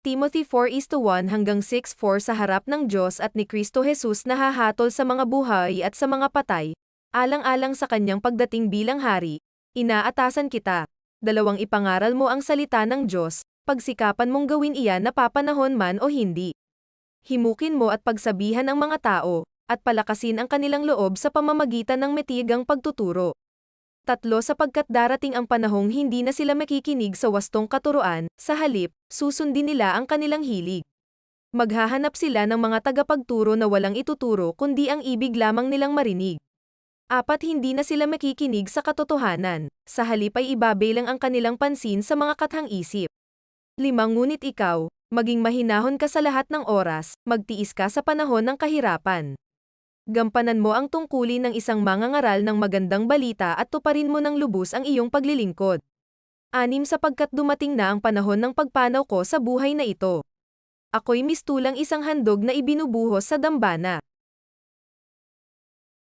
Timothy 4:1 hanggang 6:4 sa harap ng Diyos at ni Kristo Jesus na hahatol sa mga buhay at sa mga patay, alang-alang sa kanyang pagdating bilang hari, inaatasan kita. Dalawang ipangaral mo ang salita ng Diyos, pagsikapan mong gawin iyan na papanahon man o hindi. Himukin mo at pagsabihan ang mga tao, at palakasin ang kanilang loob sa pamamagitan ng metigang pagtuturo. Tatlo sapagkat darating ang panahong hindi na sila makikinig sa wastong katuruan, sa halip, susundin nila ang kanilang hilig. Maghahanap sila ng mga tagapagturo na walang ituturo kundi ang ibig lamang nilang marinig. Apat hindi na sila makikinig sa katotohanan, sa halip ay ibabelang ang kanilang pansin sa mga kathang isip. Lima ngunit ikaw, maging mahinahon ka sa lahat ng oras, magtiis ka sa panahon ng kahirapan. Gampanan mo ang tungkulin ng isang mangangaral ng magandang balita at tuparin mo ng lubos ang iyong paglilingkod. Anim sapagkat dumating na ang panahon ng pagpanaw ko sa buhay na ito. Ako'y mistulang isang handog na ibinubuhos sa dambana.